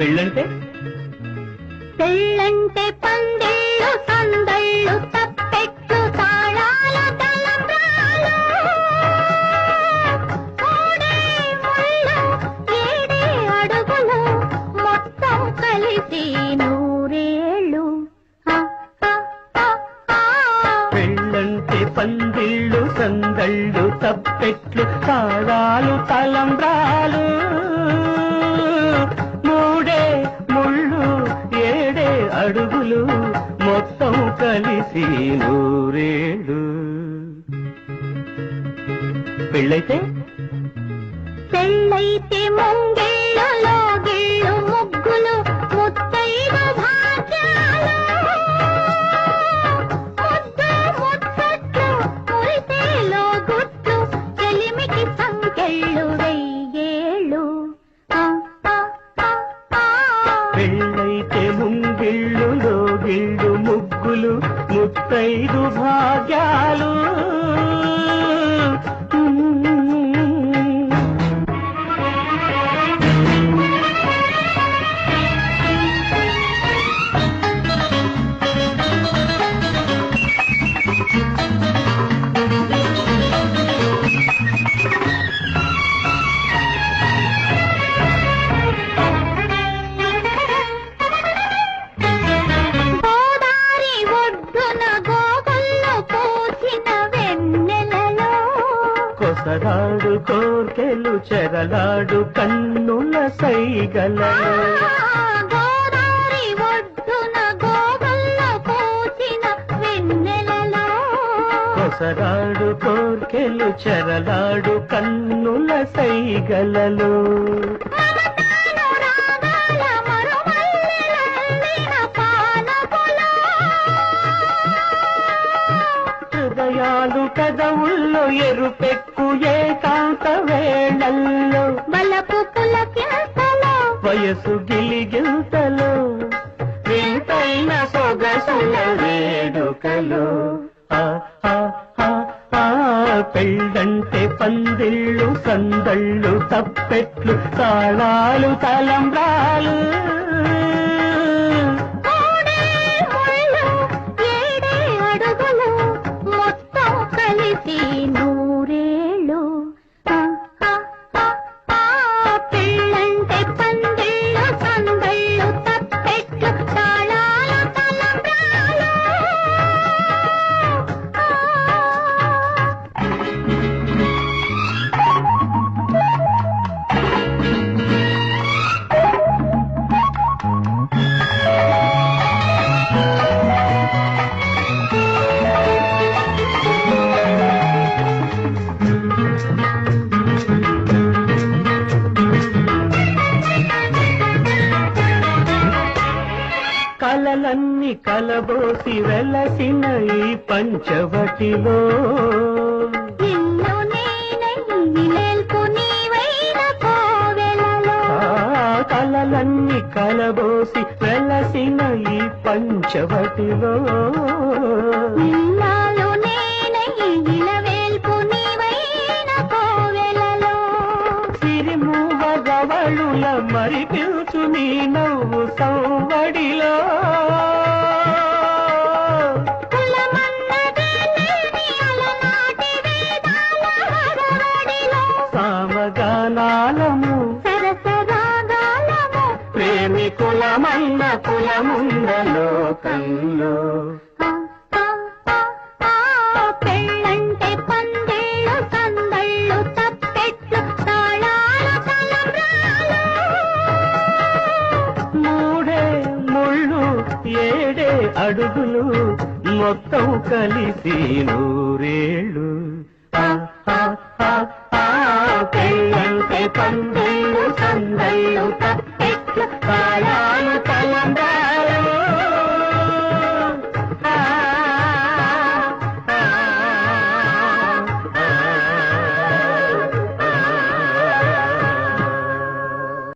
పెళ్ళంటే? పెళ్ళంటే పందిళ్ళు సందళ్ళు తప్పెట్లు తాళాల తలంబ్రాలు. మూడే ముళ్ళు ఏడే అడుగులు మొత్తం కలిసి నూరేళ్ళు. ఆ, ఆ, ఆ, ఆ. పెళ్ళంటే పందిళ్ళు సందళ్ళు తప్పెట్లు తాళాలు తలంబ్రాలు. మొత్తం కలిసి నూరేడు పెళ్ళైతే? పెళ్ళైతే ముందే కొసరాడు కోర్కెలు చెరలాడు కన్నుల వెన్నెలలో. కొసరాడు కోర్కెలు చెరలాడు కన్నుల సైగలలో. హృదయాలు కదవుల్లో ఎరుపెక్కు ఏకాంత వేళల్లో. బలపు పులకింతలో వయసు గిలిగింతలో. వింతైన సొగసుల వేడుకలో. పెళ్ళంటే పందిళ్ళు సందళ్ళు తప్పెట్లు తాళాలు తలంబ్రాలు. కలలన్నీ కలబోసి వెలసిన ఈ పంచవటిలో. కలలన్నీ కలబోసి వెలసిన ఈ పంచవటిలో. పిలుచు నీ నవ్వు సౌవడిలో సామగానాలము ప్రేమికులమన్న కులముంద లోకంలో అడుగులు మొత్తం కలిసి నూరేళ్ళు. పెళ్ళంటే పందిళ్ళు సందళ్ళు తప్పెట్లు తాళాలు